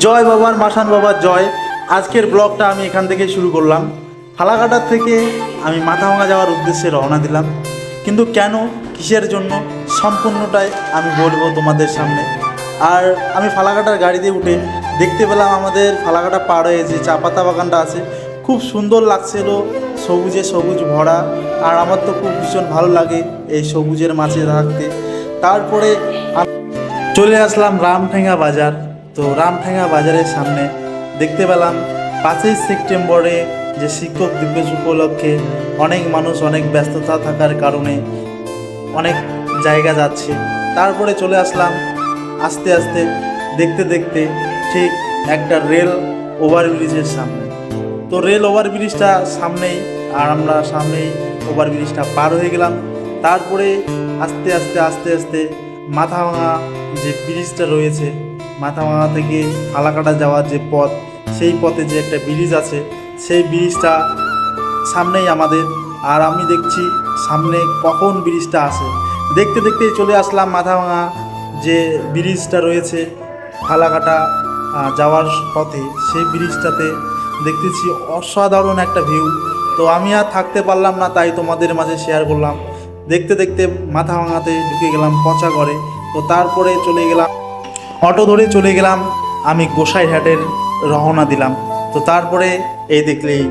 জয় বাবার মাসান বাবার জয়। আজকের ব্লগটা আমি এখান থেকে শুরু করলাম। ফালাকাটার থেকে আমি মাথাভাঙা যাওয়ার উদ্দেশ্যে রওনা দিলাম। কিন্তু কেন, কিসের জন্য, সম্পূর্ণটাই আমি বলব তোমাদের সামনে। আর আমি ফালাকাটার গাড়িতে উঠে দেখতে পেলাম আমাদের ফালাকাটা পার হয়ে যে চা পাতা বাগানটা আছে, খুব সুন্দর লাগছিল, সবুজে সবুজ ভরা। আর আমার তো খুব ভীষণ ভালো লাগে এই সবুজের মাঝে থাকতে। তারপরে চলে আসলাম রামঠেঙ্গা বাজার। তো রামঠেঙ্গা বাজারের সামনে দেখতে পেলাম পাঁচই সেপ্টেম্বরে যে শিক্ষক দিবস উপলক্ষে অনেক মানুষ অনেক ব্যস্ততা থাকার কারণে অনেক জায়গা যাচ্ছে। তারপরে চলে আসলাম আস্তে আস্তে দেখতে দেখতে ঠিক একটা রেল ওভারব্রিজের সামনে। তো রেল ওভারব্রিজটা সামনেই আর আমরা সামনেই ওভারব্রিজটা পার হয়ে গেলাম। তারপরে আস্তে আস্তে আস্তে আস্তে মাথাভাঙা যে ব্রিজটা রয়েছে মাথাভাঙা থেকে ফালাকাটা যাওয়ার যে পথ, সেই পথে যে একটা ব্রিজ আছে, সেই ব্রিজটা সামনেই আমাদের। আর আমি দেখছি সামনে কখন ব্রিজটা আসে। দেখতে দেখতেই চলে আসলাম মাথাভাঙা যে ব্রিজটা রয়েছে ফালাকাটা যাওয়ার পথে। সেই ব্রিজটাতে দেখতেছি অসাধারণ একটা ভিউ তো আমি আর থাকতে পারলাম না, তাই তোমাদের মাঝে শেয়ার করলাম। দেখতে দেখতে মাথা ভাঙাতে ঢুকে গেলাম পচা করে তো তারপরে চলে গেলাম অটো ধরে চলে গেলাম। আমি গোসাইঘাটের রওনা দিলাম। তো তারপরে এই দেখলেই